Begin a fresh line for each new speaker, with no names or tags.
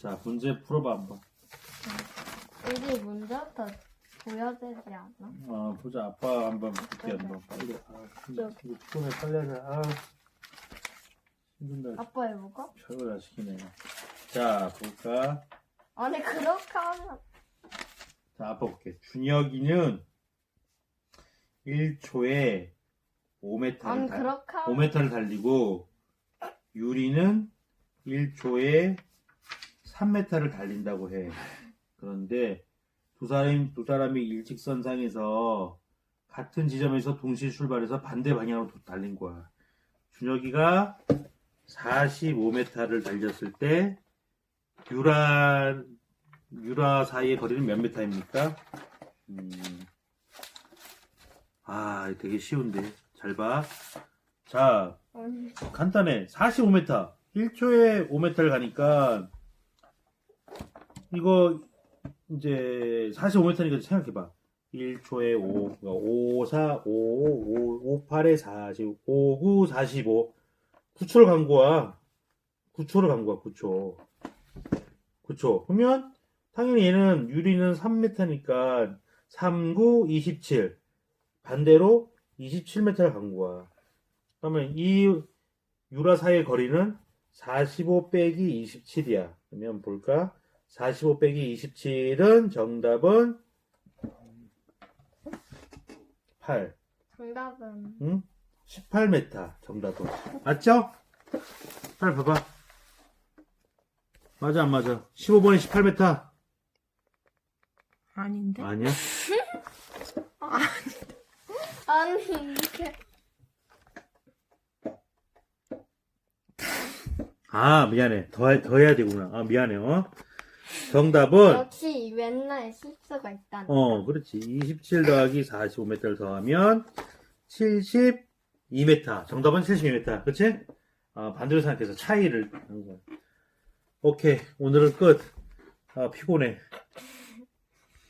자, 문제 풀어봐, 한번.
우리 문제부터 보여야 되지 않나?
아, 보자. 아빠 한번 볼게, 한번. 빨리. 아, 빨리 하자. 아, 힘든다.
아빠 해볼까?
철거 다 시키네. 자, 볼까?
아니 그렇게 하면
자, 아빠 볼게. 준혁이는 1초에 5m를
아니
달,
그렇게 하면
5m를 달리고 유리는 1초에 3m를 달린다고 해. 그런데 두 사람이 두 사람이 일직선상에서 같은 지점에서 동시에 출발해서 반대 방향으로 도- 달린 거야. 준혁이가 45m를 달렸을 때 유라 유라 사이의 거리는 몇 미터입니까? 음, 아, 되게 쉬운데. 잘 봐. 자, 간단해. 45m. 1초에 5m를 가니까, 이거, 이제, 45m니까 생각해봐. 1초에 5, 5, 4, 5, 5, 5, 8에 40, 5, 9, 45. 9초를 간 거야. 9초를 간 거야, 9초. 9초. 그러면, 당연히 얘는, 유리는 3m니까, 3, 9, 27. 반대로 27m를 간 거야. 그러면 이 유라 사이의 거리는 45 빼기 27이야. 그러면 볼까? 45 빼기 27은 정답은 8.
정답은
응? 18m 정답은. 맞죠? 빨리 봐봐. 맞아 안 맞아? 15번이 18m.
아닌데?
아니야?
아니 이게
아 미안해. 더, 더 해야 되구나. 아 미안해. 어? 정답은
역시 맨날 실수가 있다는
어, 그렇지. 27 더하기 45m를 더하면 72m. 정답은 72m. 그치? 아, 반대로 생각해서 차이를 하는 거야. 오케이. 오늘은 끝. 아, 피곤해.